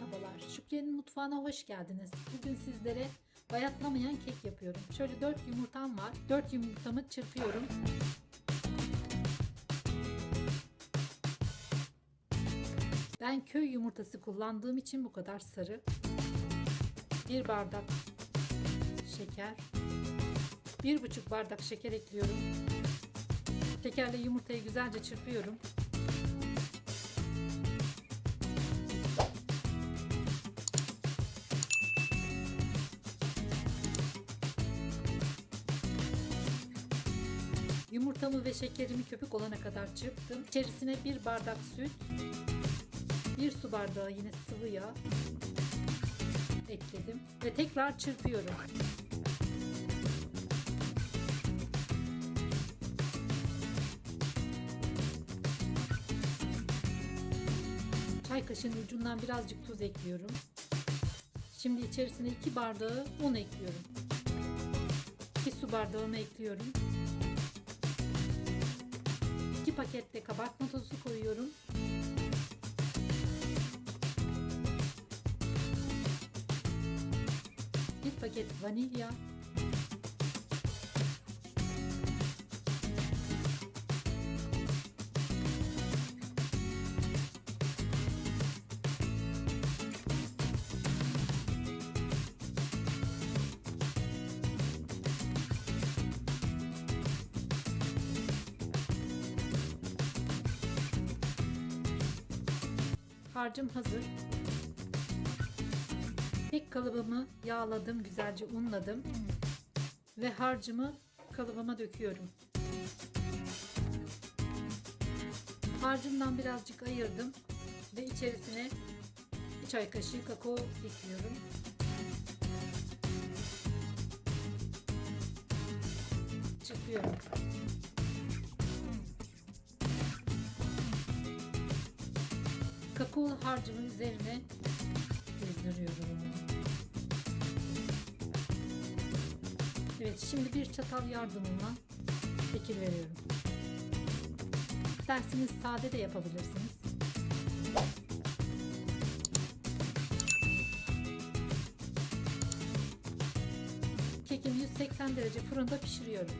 Merhabalar, Şükriye'nin mutfağına hoş geldiniz. Bugün sizlere bayatlamayan kek yapıyorum. Şöyle 4 yumurtam var. 4 yumurtamı çırpıyorum. Ben köy yumurtası kullandığım için bu kadar sarı. 1 bardak şeker. 1,5 bardak şeker ekliyorum. Şekerle yumurtayı güzelce çırpıyorum. Yumurtamı ve şekerimi köpük olana kadar çırptım. İçerisine bir bardak süt, bir su bardağı yine sıvı yağ ekledim ve tekrar çırpıyorum. Çay kaşığının ucundan birazcık tuz ekliyorum. Şimdi içerisine 2 bardağı un ekliyorum. 2 su bardağını ekliyorum. 2 paket de kabartma tozu koyuyorum. Bir paket vanilya. Harcım hazır. Kek kalıbımı yağladım, güzelce unladım. Ve harcımı kalıbıma döküyorum. Harcımdan birazcık ayırdım ve içerisine bir çay kaşığı kakao ekliyorum. Çırpıyorum. Kakao harcımın üzerine gezdiriyorum. Evet şimdi bir çatal yardımıyla şekil veriyorum. İsterseniz sade de yapabilirsiniz. Kekimi 180 derece fırında pişiriyorum.